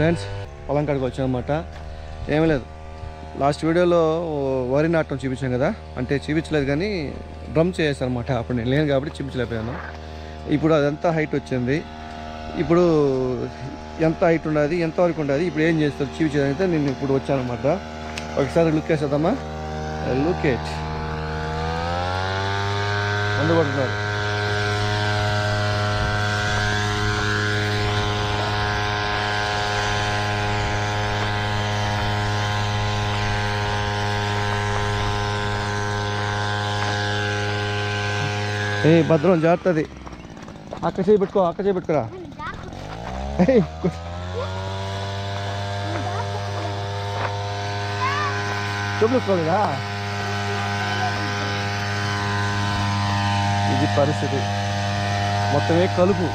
Friends పొలం కాడికి వచ్చామన్నమాట. ఏమీ లేదు. లాస్ట్ వీడియోలో వరి నాటం చూపించాం కదా అంటే చూపించలేదు కానీ డ్రమ్ చేసానమాట అప్పుడు నేను లేను కాబట్టి చూపించలేకపోయాను. ఇప్పుడు అదంతా హైట్ వచ్చింది. ఇప్పుడు ఎంత హైట్ ఉండదు ఎంతవరకు ఉండదు ఇప్పుడు ఏం చేస్తారు చూపించేదైతే నేను ఇప్పుడు వచ్చానమాట ఒకసారి లుక్ వేసేద్దామా? లుక్ ఎట్ అందుకుంటున్నారు ఏ భద్రం జాగ్రత్తది అక్క చేయి పెట్టుకో అక్క చేయి పెట్టుకురా. ఇది పరిస్థితి. మొత్తమే కలుపు.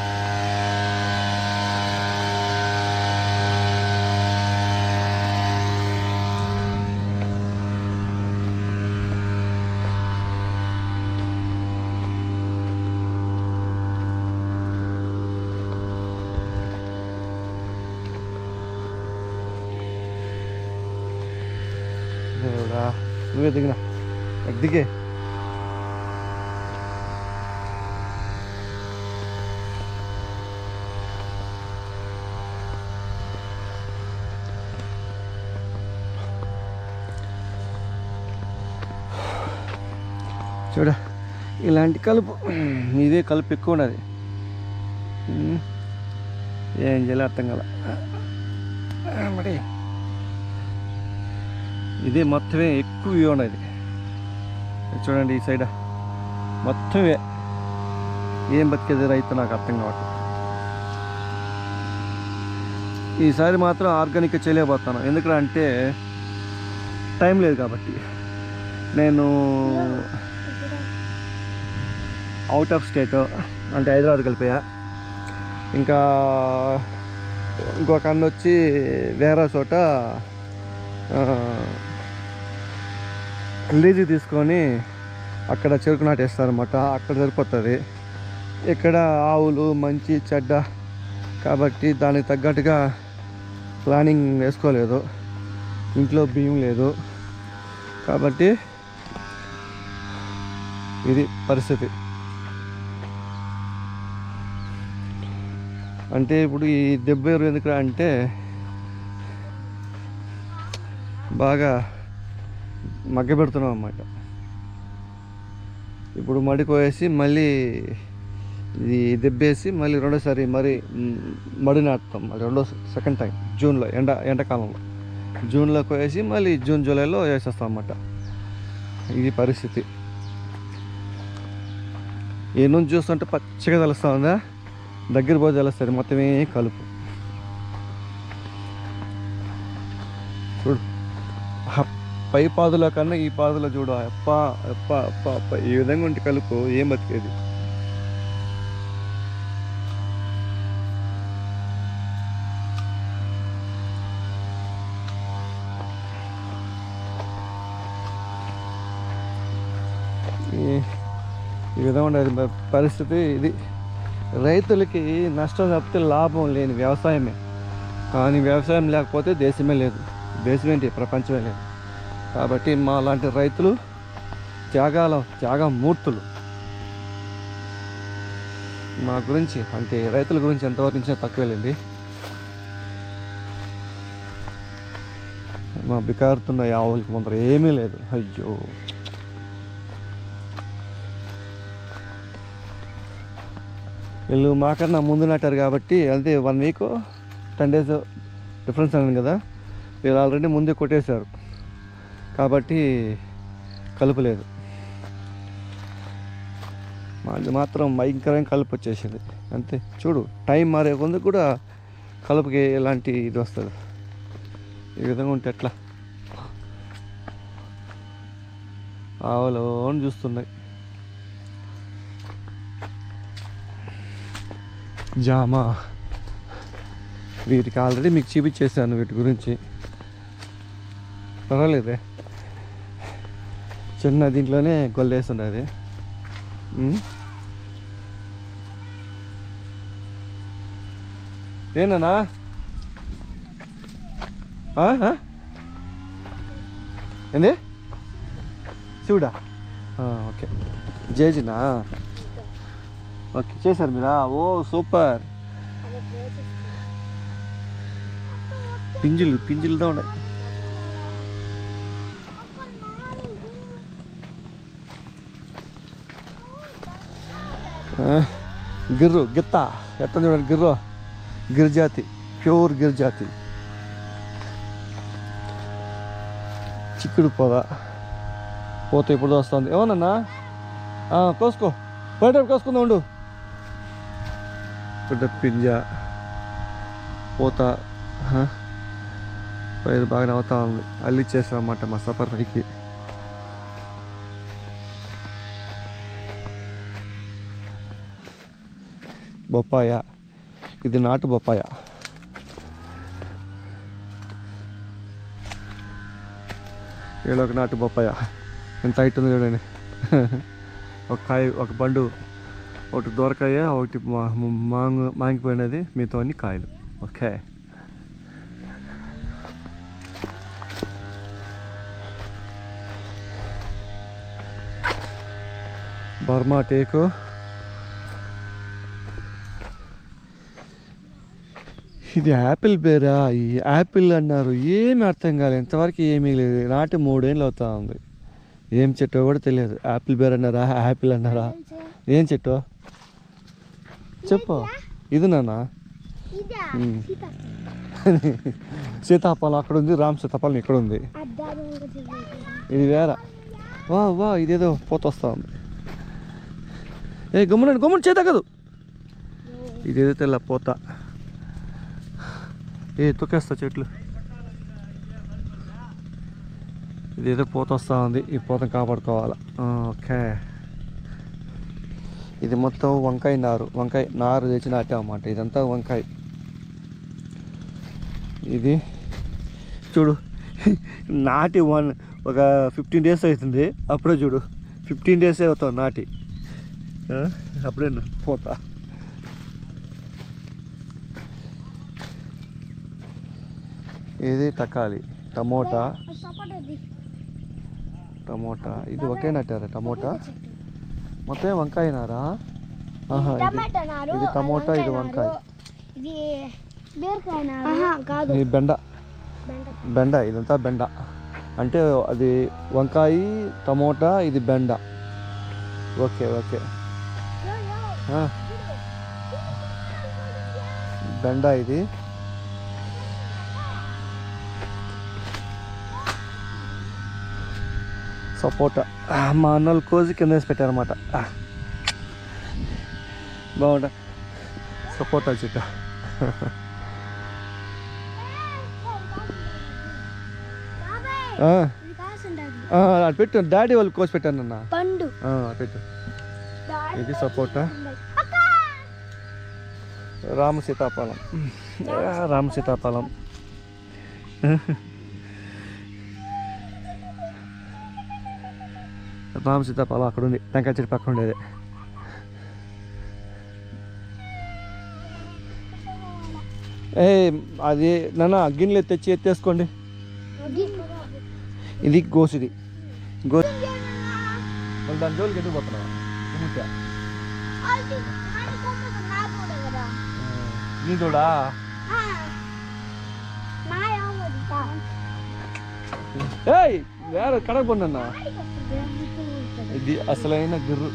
నువ్వే దిగిన. దిగే. చూడ ఇలాంటి కలుపు ఇదే కలుపు ఎక్కువ ఉన్నది. ఏం చేయాలి అర్థం కదా మరి ఇదే మొత్తమే ఎక్కువ వ్యూ ఉన్నది చూడండి ఈ సైడ్. మొత్తమే. ఏం బతికేది రైతు నాకు అర్థం కావట్లేదు. ఈసారి మాత్రం ఆర్గానిక్ చేయలేకపోతాను. ఎందుకంటే టైం లేదు కాబట్టి. నేను అవుట్ ఆఫ్ స్టేట్ అంటే హైదరాబాద్ వెళ్ళిపోయా. ఇంకా ఇంకొక అన్న వచ్చి వేరే చోట లీజు తీసుకొని అక్కడ చెరుకు నాటేస్తారన్నమాట. అక్కడ సరిపోతుంది. ఇక్కడ ఆవులు మంచి చెడ్డ కాబట్టి దానికి తగ్గట్టుగా ప్లానింగ్ వేసుకోలేదు. ఇంట్లో బియ్యం లేదు. కాబట్టి ఇది పరిస్థితి. అంటే ఇప్పుడు ఈ దెబ్బ ఎరువు ఎందుకు అంటే బాగా మగ్గబెడుతున్నాం అన్నమాట. ఇప్పుడు మడి కోయేసి మళ్ళీ ఇది దెబ్బేసి మళ్ళీ రెండోసారి మరి మడి నాటుతాం. మళ్ళీ రెండో సెకండ్ టైం జూన్లో ఎండ ఎండాకాలంలో. జూన్లో కోయేసి మళ్ళీ జూన్ జూలైలో వేసేస్తాం అన్నమాట. ఇది పరిస్థితి. ఏ నుంచి చూస్తుంటే పచ్చగా తెలుస్తా ఉందా? దగ్గర పోతే తెలుస్తుంది మొత్తమే కలుపు. చూడు. పై పాదుల కన్నా ఈ పాదుల చూడు. అప్ప అప్ప అప్ప అప్ప. ఈ విధంగా ఉంటే కలుపు ఏం బతికేది? ఈ- విధంగా ఉండేది పరిస్థితి ఇది. రైతులకి నష్టం తప్పితే లాభం లేని వ్యవసాయమే. కానీ వ్యవసాయం లేకపోతే దేశమే లేదు. దేశం ఏంటి ప్రపంచమే లేదు. కాబట్టి మా లాంటి రైతులు త్యాగాల త్యాగమూర్తులు. మా గురించి అంటే రైతుల గురించి ఎంతవరకు ఇచ్చినా తక్కువేలేండి. మా బికారుతున్న ఆవులకి ముందర ఏమీ లేదు. అయ్యో. వీళ్ళు మాకన్నా ముందు నాటారు కాబట్టి అంటే one week ten days difference అయింది కదా. వీళ్ళు ఆల్రెడీ ముందే కొట్టేశారు. కాబట్టి కలుపలేదు మాది మాత్రం భయంకరంగా కలుపు వచ్చేసింది. అంతే. చూడు టైం మారే కొందుకు కూడా కలుపుకి ఎలాంటి ఇది వస్తుంది. ఈ విధంగా ఉంటే ఎట్లా? ఆవులు అని చూస్తున్నాయి. జామా. వీటికి ఆల్రెడీ మీకు చూపించేసాను వీటి గురించి. పర్వాలేదే. చిన్న దీంట్లోనే గొల్లేస్తుండేది ఏనా ఏంది? శివుడా? ఓకే. జేజినా? ఓకే చేశారు మీరా? ఓ సూపర్. పింజులు పింజులతో ఉన్నాయి. గిర్రు గిత్త ఎట్లా చూడండి గిర్రు గిరిజాతి ప్యూర్ గిరిజాతి చిక్కుడు పొద పోత ఇప్పుడు వస్తుంది ఏమన్నా కోసుకో బయట కోసుకుందా ఉండు పెద్ద పింజ పోత పైరు బాగానే అవుతా ఉంది అల్లిచ్చేసాం అన్నమాట మా సఫర్ పైకి బొప్పాయ. ఇది నాటు బొప్పాయ. ఏడొక ఒక నాటు బొప్పాయ. ఎంత హైట్ ఉంది చూడండి. ఒక కాయ ఒక పండు ఒకటి దొరకాయ ఒకటి మా- మాంగు మాంగిపోయినది మీతో అన్ని కాయలు. ఓకే. Burma teak. ఇది యాపిల్ పేరా? ఈ యాపిల్ అన్నారు. ఏమి అర్థం కాలేదు. ఇంతవరకు ఏమీ లేదు. నాటి మూడేళ్ళు అవుతా ఉంది. ఏం చెట్టో కూడా తెలియదు. యాపిల్ పేరు అన్నారా? యాపిల్ అన్నారా? ఏం చెట్టు? చెప్పు. ఇది. సీత సీతాఫలం. అక్కడ ఉంది. రామ్ సీతాఫలం ఇక్కడ ఉంది. ఇది వేరే. వా వా ఇదేదో పోత వస్తా ఉంది. ఏ గమ్మునండి గమ్మున చేతగదు ఇదేదో తెల్ల పోత. ఏ తొక్కేస్తా చెట్లు. ఇదేదో పోత వస్తూ ఉంది. ఈ పోతను కాపాడుకోవాలి. ఓకే. ఇది మొత్తం వంకాయ నారు. వంకాయ నారు తెచ్చి నాటామన్నమాట. ఇదంతా వంకాయ. ఇది చూడు. నాటి వన్ ఒక ఫిఫ్టీన్ డేస్ అవుతుంది. అప్పుడే చూడు. ఫిఫ్టీన్ డేస్ అవుతాం నాటి. అప్పుడే పోతా. ఇది తకాలి టమోటా. టమోటా. ఇది ఒకే నట్టారా టమోటా? మొత్తం వంకాయ నారా? ఆహా ఇది టమాటా నారు ఇది టమోటా ఇది వంకాయ ఇది బీరకాయ నారు. ఆహా, కాదు. ఇది బెండ. బెండ. ఇదంతా బెండ. అంటే అది వంకాయ టమోటా ఇది బెండ. Okay okay. బెండ ఇది. సపోటా మా అన్నలు కోసి కింద వేసి పెట్టారన్నమాట. ఆ. బాగుంటా. సపోటా చెట్టు. అది పెట్టు. డాడీ వాళ్ళు కోసి పెట్టాను అన్న పండు. పెట్టు. ఇది సపోటా రామ సీతాఫలం. రామ సీతాఫలం. రామ సీతాఫలం అక్కడ ఉంది టెంకాయ చెట్టు పక్కన ఉండేది. ఏ అది నాన్న గిన్నెలు తెచ్చి ఎత్తేసుకోండి. ఇది గోసిది. గో దాని జోలికి ఎందుకు పోతున్నావా. నీ చూడా ఏయ్! వేరే కడకు పోండి ఇది అసలైన గిర్రు.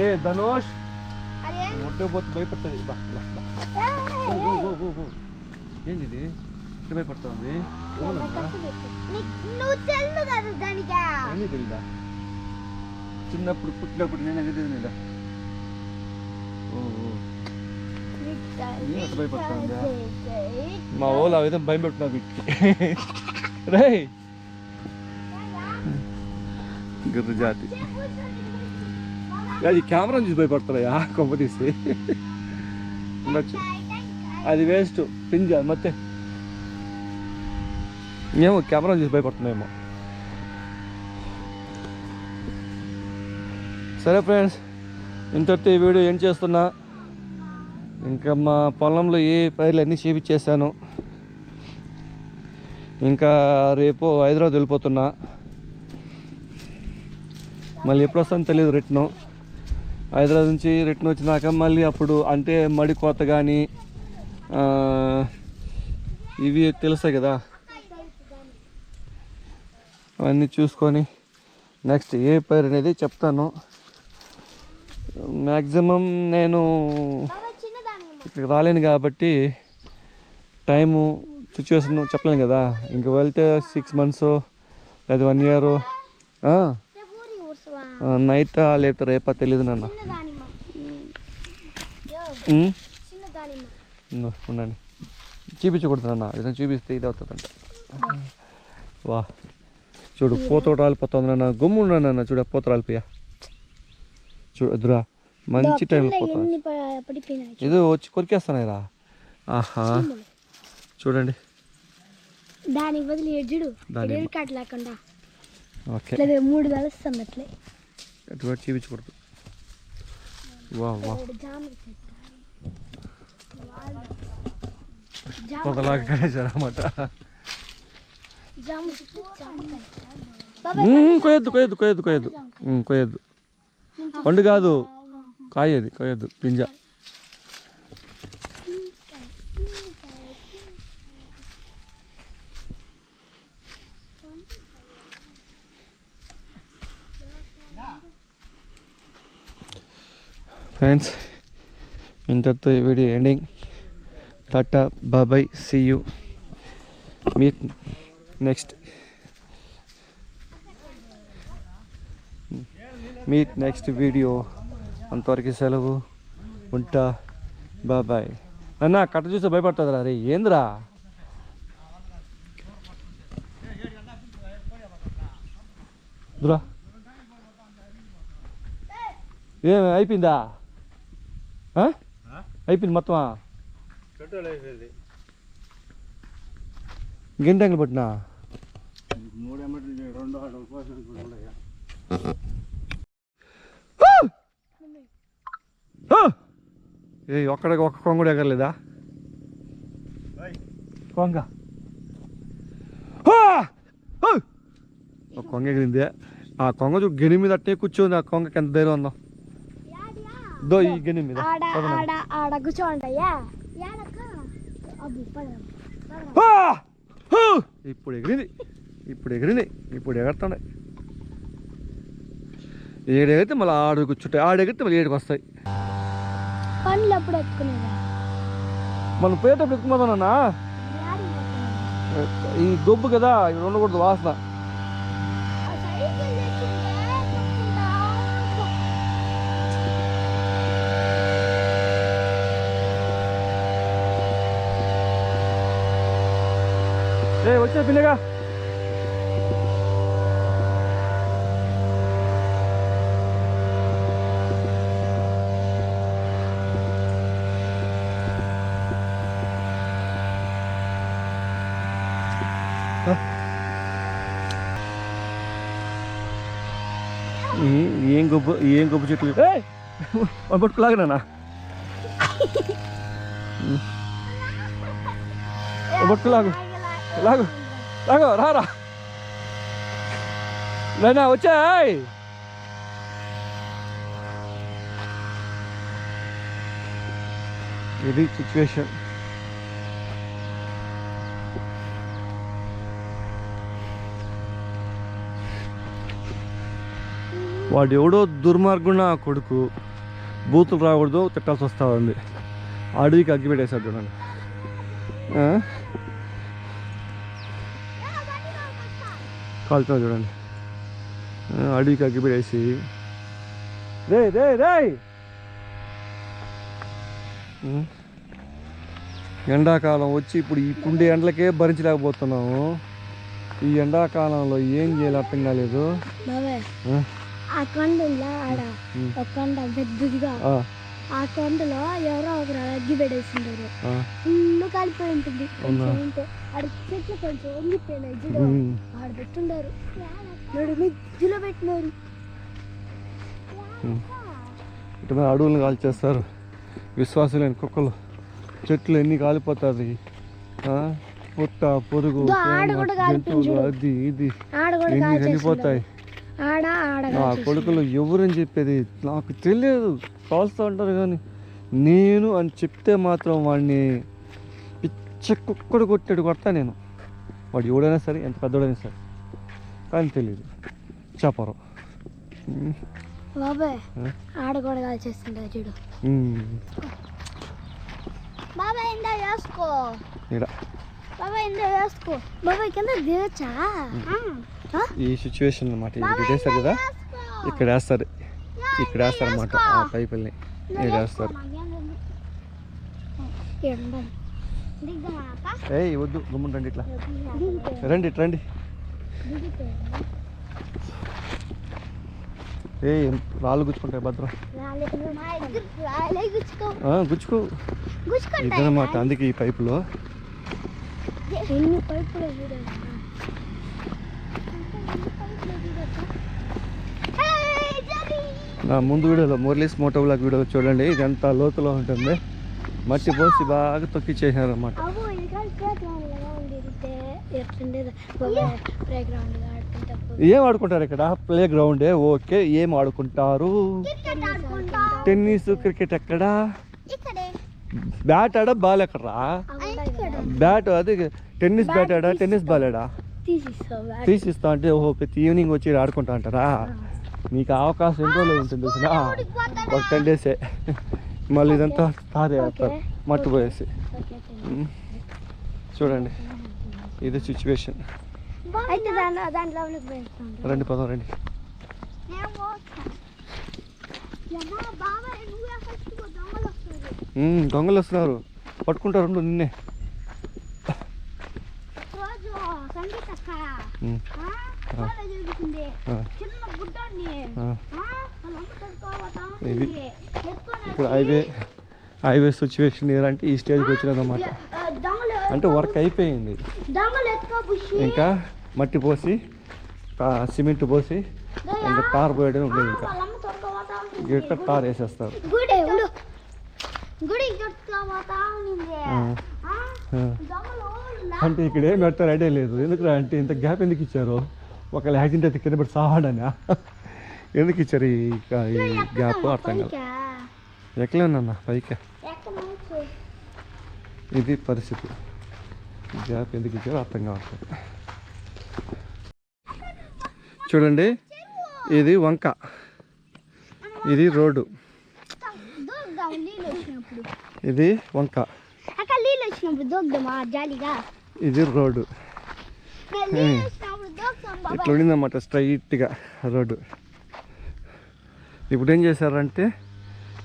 ఏ ధనుష్! ముట్టే పోతే భయపడుతుంది. ఏంది ఇది ఇట్లా భయపడుతుంది ఏమీ తెలీదా? చిన్నప్పుడు పుట్టినప్పుడు నేను తెలియదా ఓ. మా ఓలు ఆ విధంగా భయం పెట్టినా వీటికి రే గుర్ర జాతి. అది కెమెరా చూసి భయపడతారయ్యా కొమ్మ తీసి. ఉండొచ్చు అది వేస్ట్. పింజ మతే ఏమో కెమెరా చూసి భయపడుతున్నాయేమో. సరే ఫ్రెండ్స్. ఇంతటి వీడియో ఏం చేస్తున్నా. ఇంకా మా పొలంలో ఏ పైర్లు అన్నీ చేపించేసాను ఇంకా రేపు హైదరాబాద్ వెళ్ళిపోతున్నా. మళ్ళీ ఎప్పుడు వస్తానో తెలియదు రిటర్న్ హైదరాబాద్ నుంచి రిటర్న్ వచ్చినాక మళ్ళీ అప్పుడు అంటే మడి కోత కానీ ఇవి తెలుసా కదా. అవన్నీ చూసుకొని నెక్స్ట్ ఏ పైర్ అనేది చెప్తాను. మ్యాక్సిమం నేను ఇక్కడికి రాలేను కాబట్టి టైము సిచ్యువేషన్ చెప్పలేను కదా. ఇంక వెళ్తే సిక్స్ మంత్స్ లేదా వన్ ఇయర్ నైట్ లేకపోతే రేపా తెలియదు నాన్న. ఉండండి. చూపించకూడదు నాన్న ఏదైనా చూపిస్తే ఇది అవుతుందంట. వా చూడు పోత రాలిపోతుంది నాన్న. గుమ్ము నాన్న చూడ పోత రాలిపోయా. చూడు ఎదురా. మంచి టైంలో పడిపోయినాయి ఏదో వచ్చి కొరికేస్తానేరా ఆహా. చూడండి. దానికి బదులు ఎడ్జుడు కట్ లేకుండా. ఓకే. మూడు కలుస్తాం అట్లే. ఎటువంటి చూపించకూడదు. వా ఒకలాగా. కొయ్యద్దు కొయ్యద్దు కొయ్యద్దు కొయ్యద్దు. కొయ్యద్దు. పండు కాదు. కాయది కొయ్యద్దు గింజ ఫ్రెండ్స్ ఇంతటితో ఈ వీడియో ఎండింగ్ టాటా బాబాయ్ see you meet next meet next video అంతవరకు సెలవు. ఉంటా. బాబాయ్ అన్న కట్ట చూస్తే భయపడుతుందిరా. రే ఏందిరా? దురా ఏం అయిపోయిందా? అయిపోయింది మొత్తమా? గింటంగులు పట్టినా? ఆ! ఏ ఒక్కడ ఒక్క కొంగ కూడా ఎగరలేదా కొంగ! ఒక కొంగ ఎగిరింది. ఆ కొంగ చూ గెని మీద అట్టే కూర్చోంది. ఆ కొంగకి ఎంత ధైర్యం ఉందో. దో ఈ గెని మీద! ఇప్పుడు ఎగిరింది. ఇప్పుడు ఎగిరింది. ఇప్పుడు ఎగరుతుండే. ఏడు ఎగిరితే మళ్ళీ ఆడు కూర్చుంటాయి ఆడు ఎగిరితే మళ్ళీ ఏడుకి వస్తాయి. పండ్లు ఎప్పుడు ఎత్తుకునేదా మనం పోయేటప్పుడు పోతున్నావు? ఈ గొబ్బు కదా ఇక్కడ ఉండకూడదు వాసన. ఏ వచ్చే పిల్లగా ఈ- ఏం గొప్ప ఏం గొప్ప చెట్లు ఏయ్! వాడు పట్టుకులాగనా పట్టుకులాగు. లాగు. లాగు రారా లేనా వచ్చాయ్ ఇది సిచ్యువేషన్ వాడు ఎవడో దుర్మార్గుడు నా కొడుకు బూతులు రాకూడదు తిట్టాల్సి వస్తా ఉంది అడవికి అగ్గి పెట్టేశాడు చూడండి. ఆ? కాలుతా చూడండి. అడవికి అగ్గి పెట్టేసి. రే రే రే. ఎండాకాలం వచ్చి ఇప్పుడు ఇప్పుండే ఎండలకే భరించలేకపోతున్నాము. ఈ ఎండాకాలంలో ఏం చేయాలి అర్థం కాలేదు. ఆ? కొండ ఉందా ఆడ. ఒక కొండ పెద్దదిగా ఆ, కొండలో ఎవరో ఒకరు అగ్గి పెట్టేసింటారు ఫుల్ కాలిపోయి ఉంటుంది ఆడ చెట్లు కొంచెం వంగిపోయినాయి ఉమ్. ఆడ పెట్టుండారు నడు మధ్యలో పెట్టినారు. ఇటు మీద అడవులను కాల్చేస్తారు విశ్వాసం లేని కుక్కలు చెట్లు ఎన్ని కాలిపోతుంది ఆ? పుట్ట పురుగు జంతువులు. అది ఇది ఎన్ని కాల్చేసిండారు. చనిపోతాయి కొడుకులు ఎవరని చెప్పేది నాకు తెలియదు. కాల్స్తూ ఉంటారు కానీ నేను అని చెప్తే మాత్రం వాడిని పిచ్చ కుక్కడు కొట్టాడు కొడతా నేను. వాడు ఎవడైనా సరే ఎంత పెద్దోడైనా సరే. కానీ తెలియదు. చెప్పరు. బాబాయ్? ఆడ కూడా కాల్చేస్తుంటారు చూడు. ఉమ్, బాబాయ్ ఇందా వేసుకో. ఈడ. బాబాయ్ ఇందా వేసుకో. బాబాయ్ కింద దిగచ్చా? ఈ సిచ్యువేషన్ అనమాట ఇది వేస్తారు కదా? ఇక్కడ వేస్తారు. ఇక్కడ వేస్తారు అనమాట ఆ పైపుల్ని. ఇక్కడ వేస్తారు. ఏయ్ వద్దు గమ్మున రండి ఇట్లా. రండి ఇట్లా రండి ఏయ్ రాళ్ళు గుచ్చుకుంటాయి భద్రం. ఆ, గుచ్చుకో. ఇదనమాట అందుకే ఈ పైపులో ఎన్ని పైపులు చూడండి నా ముందు వీడియోలో మురళీస్ మోటో బ్లాగ్ వీడియో చూడండి. ఇది ఎంత లోతులో ఉంటుంది. మట్టి పోసి బాగా అనమాట ఇదితే ప్లే గ్రౌండ్ ఆడుకుంటప్పుడు ఏం? ఆడుకుంటారు ఇక్కడ? ప్లే గ్రౌండే ఓకే ఏం ఆడుకుంటారు? క్రికెట్ ఆడుకుంటా. టెన్నిస్ క్రికెట్ ఎక్కడా? ఇక్కడే. బ్యాట్ ఆడా బాల్ ఎక్కడరా? బ్యాట్ అది టెన్నిస్ బ్యాట్ ఆడా టెన్నిస్ బాల్ ఆడా. తీసిస్తా అంటే ఓహో ప్రతి ఈవినింగ్ వచ్చి ఆడుకుంటా అంటారా? మీకు అవకాశం ఎన్ని రోజులు ఉంటుంది తెలిసిన? ఒక టెన్ డేసే మళ్ళీ ఇదంతా తారే వేస్తారు మట్టి పోయేసి. Okay, okay. ఉమ్. చూడండి. ఇది సిచ్యువేషన్ రండి పదం రండి. దొంగలు వస్తున్నారు. పట్టుకుంటారు నిన్నే. చిన్న ఇది. ఇక్కడ హైవే హైవే సిచ్యువేషన్ అంటే ఈ స్టేజ్కి వచ్చినదన్నమాట అంటే వర్క్ అయిపోయింది. ఇంకా మట్టి పోసి సిమెంట్ పోసి ఇంకా తార్ పోయడం ఉండేది ఇంకా. గిట్ట తార్ వేసేస్తారు. అంటే ఇక్కడ ఏం పెడతారు ఐడియా లేదు. ఎందుకు అంటే ఇంత గ్యాప్ ఎందుకు ఇచ్చారు? ఒక యాక్సిడెంట్ అయితే కింద పెట్టి సావాడనా? ఎందుకు ఇచ్చారు ఈ గ్యాప్ అర్థం కాదు. పైకా? ఎక్కలే ఉన్నా పైకి? ఇది పరిస్థితి. గ్యాప్ ఎందుకు ఇచ్చారో అర్థం కావట్లేదు. చూడండి ఇది వంక. ఇది రోడ్డు. ఇది వంక. ఇది రోడ్డు. ఇట్లా ఉండిందన్నమాట స్ట్రైట్గా రోడ్డు. ఇప్పుడు ఏం చేశారంటే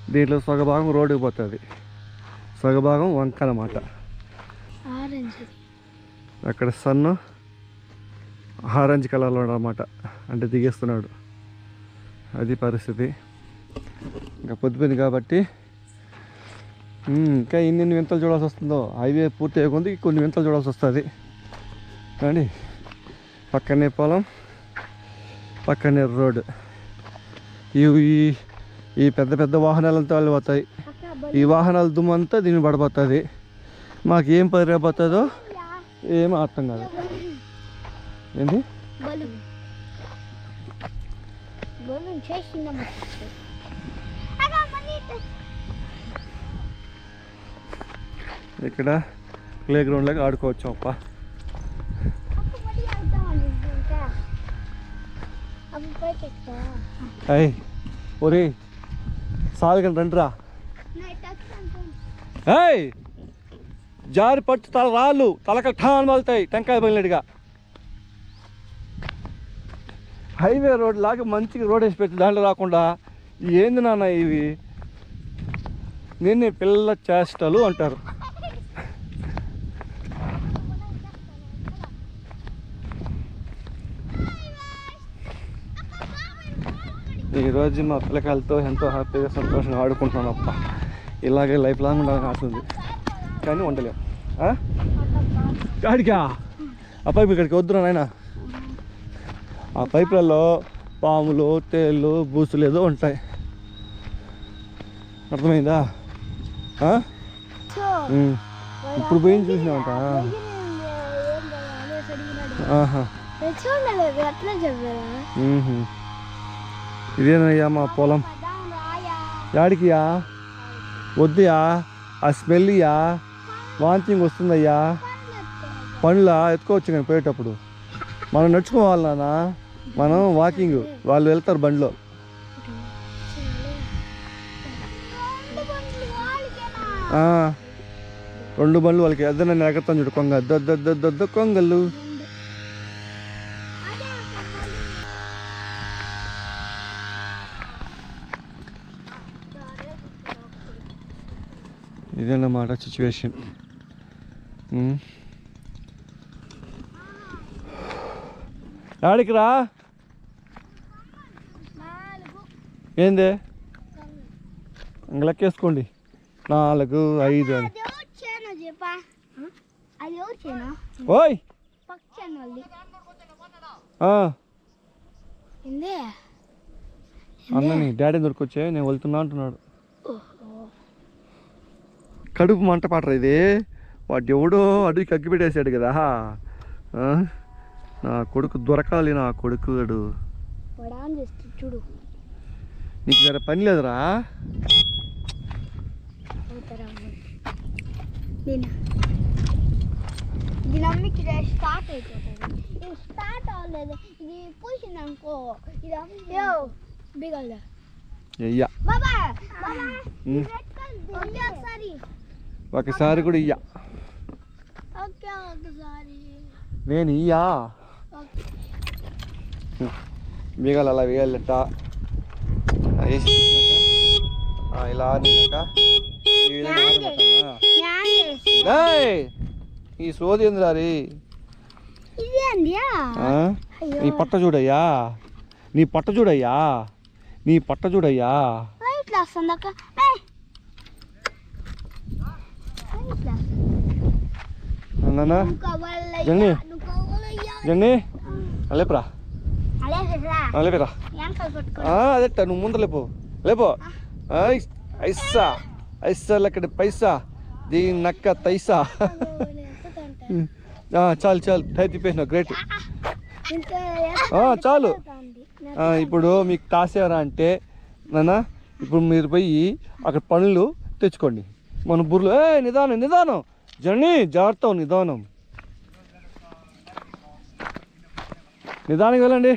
దీంట్లో సగభాగం రోడ్డుకి పోతుంది. సగభాగం వంక అన్నమాట. ఆరెంజ్. అక్కడ సన్ను ఆరెంజ్ కలర్లో అన్నమాట. అంటే దిగేస్తున్నాడు. అది పరిస్థితి. ఇంకా పొద్దుపోయింది కాబట్టి ఇంకా ఎన్ని వింతలు చూడాల్సి వస్తుందో? హైవే పూర్తి అయ్యకుంది కొన్ని వింతలు చూడాల్సి వస్తుంది. కానీ పక్కనే పొలం పక్కనే రోడ్డు. ఈ ఈ- పెద్ద పెద్ద వాహనాలంతా వెళ్ళిపోతాయి. ఈ వాహనాల దుమ్ము అంతా దీన్ని పడిపోతుంది. మాకు ఏం పని రాబోతుందో ఏం అర్థం కాదు. ఏంటి ఇక్కడ ప్లే గ్రౌండ్లోకి ఆడుకోవచ్చు అప్ప అక్క మనీ ఆడతామని ఇంకా అప్పుడు పైకి ఎక్కుతా అయ్ ఒరే సాలుగని రండిరా ఏయ్ జారి పట్టు తల రాళ్ళు తలక ఠాన్ మలుతాయి టెంకాయ పగిలినట్టుగా. హైవే రోడ్ లాగా మంచిగా రోడ్ వేసి పెట్టి దాంట్లో రాకుండా ఏంది నాన్న ఇవి? నేను పిల్ల చేష్టలు అంటారు. ఈరోజు మా పిల్లకాయలతో ఎంతో హ్యాపీగా సంతోషంగా ఆడుకుంటున్నాను అప్ప ఇలాగే లైఫ్ లాంగ్ ఉండాలని ఆశ ఉంది. కానీ ఉండలేం. ఆ? గాడికా! ఆ పైపు ఇక్కడికి వద్దురా నాయన. ఆ పైపులలో పాములు తేళ్ళు బూసులు ఏదో ఉంటాయి. అర్థమైందా. ఇప్పుడు పోయింది చూసినావంట. ఆహా చూడలేదు అట్లా చెప్పారా మ్మ్హ. ఇదేనయ్యా మా పొలం? యాడికియా వద్దుయా ఆ స్మెల్ వాంతింగ్ వస్తుందయ్యా. పండ్లా ఎత్తుకోవచ్చు కానీ పోయేటప్పుడు. మనం నడుచుకోవాలి నాన్న. మనం వాకింగ్. వాళ్ళు వెళ్తారు బండిలో. రెండు బండ్లు వాళ్ళకి. ఎద్దనని ఎగతాను చూడు కొంగ. దద్ద కొంగలు. ఇదన్నమాట సిచ్యువేషన్ ఆడికి రా. ఏంది? ఇంక లెక్కేసుకోండి. నాలుగు ఐదు అని. ఓయ్! ఏంది? అన్నని డాడీ దొరికొచ్చే? నేను వెళ్తున్నా అంటున్నాడు. కడుపు మంట ఇది? వాడు ఎవడో అడుగుకి అగ్గి పెట్టేశాడు కదా? నా కొడుకు దొరకాలి నా కొడుకు వాడు. చూడు. నీకు వేరే పని లేదురా? అవుతారా నేను ఇది నమ్మికి స్టార్ట్ అయిపోతుంది. ఇది స్టార్ట్ అవ్వలేదు. ఇది పూసింది అనుకో. ఇది యో బిగలదా అయ్యా బాబా బాబా ఉమ్. ఓకే ఒకసారి. ఒకసారి కూడా ఇయ్యా. నేను ఇయ్యా. మిగలు అలా వేయాలట. ఇలా ఈ సోది ఏందిరా రీ? నీ పట్ట చూడయ్యా. నీ పట్ట చూడయ్యా. నీ పట్ట చూడయ్యా ఇట్లా వస్తుంది అక్క ఏయ్. ఇట్లా నాన్న నువ్వు కావాలయ్యా, జంగి. నువ్వు కావాలయ్యా. జండి లేపురా అలే కదా, ఆ, లేపిరా వెనకాల పట్టుకో. ఆ, అదేట నువ్వు ముందు లేపు లేపో ఐ, ఐసా ఐసా లెక్కడి పైసా దీని నక్క తైసా నేను ఎత్తుతుంటా. ఆ, చాలు చాలు టై తిప్పేసినావు గ్రేట్ చాలు ఇప్పుడు మీకు కాసేవరా అంటే నాన్న ఇప్పుడు మీరు పోయి అక్కడ పనులు తెచ్చుకోండి మన బుర్రలో ఏ నిదానం నిదానం. జర్నీ జాగ్రత్త నిదానం. నిదానికి వెళ్ళండి.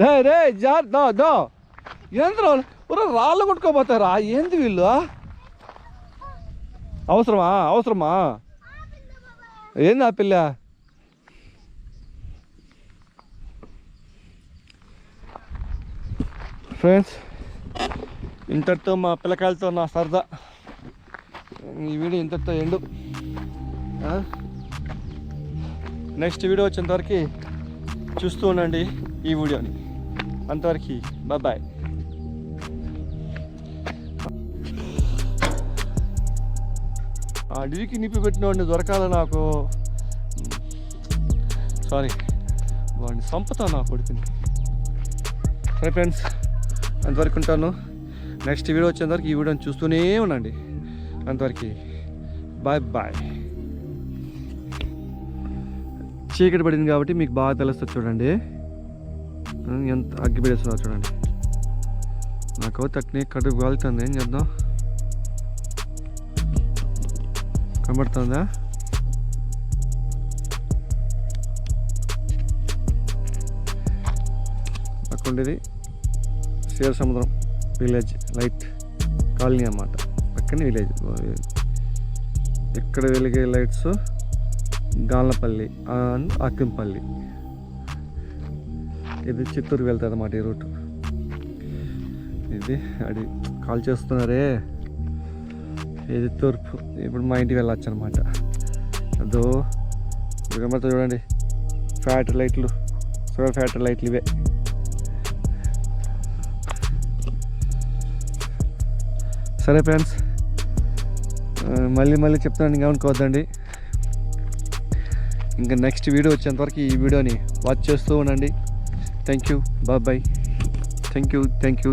రే రే జాగ్రత్త దో దా. ఏంద్ర రాళ్ళు కొట్టుకోపోతారా? ఏంది వీళ్ళు? అవసరమా? అవసరమా? ఏంది ఆ పిల్ల? ఫ్రెండ్స్ ఇంతటితో మా పిల్లకాయలతో నా సరదా. ఈ వీడియో ఇంతటితో ఎండు. నెక్స్ట్ వీడియో వచ్చేంతవరకు చూస్తూ ఉండండి ఈ వీడియోని. అంతవరకు బాయ్ ఆ అడవికి నిప్పి పెట్టినవాడిని దొరకాల నాకు. సారీ వాడిని సంపత నా కొడుకుని. సరే ఫ్రెండ్స్ అంతవరకు ఉంటాను. నెక్స్ట్ వీడియో వచ్చేంతవరకు ఈ వీడియోని చూస్తూనే ఉండండి. అంతవరకు బాయ్ బాయ్. చీకటి పడింది కాబట్టి మీకు బాగా తెలుస్తుంది చూడండి. ఎంత అగ్గి పెడేస్తుందో చూడండి. నాకు తక్కువ కడుపు కాలుతుంది. ఏం చేద్దాం? కనబడుతుందా? అక్కడ ఉండేది క్షీర సముద్రం. విలేజ్ లైట్ కాలనీ అన్నమాట. పక్కనే విలేజ్. ఎక్కడ వెలిగే లైట్స్? గాలపల్లి అండ్ అక్కింపల్లి ఇది చిత్తూరు వెళ్తుంది అన్నమాట ఈ రూట్. ఇది అది కాల్ చేస్తున్నారే? ఇది తూర్పు. ఇప్పుడు మా ఇంటికి వెళ్ళొచ్చు అనమాట అదో గమత చూడండి. ఫ్యాక్టరీ లైట్లు. సోలార్ ఫ్యాక్టరీ లైట్లు ఇవే. సరే ఫ్రెండ్స్. మళ్ళీ మళ్ళీ చెప్తున్నాను ఇంకా అనుకోవద్దండి ఇంకా నెక్స్ట్ వీడియో వచ్చేంతవరకు ఈ వీడియోని వాచ్ చేస్తూ ఉండండి. Thank you bye thank you thank you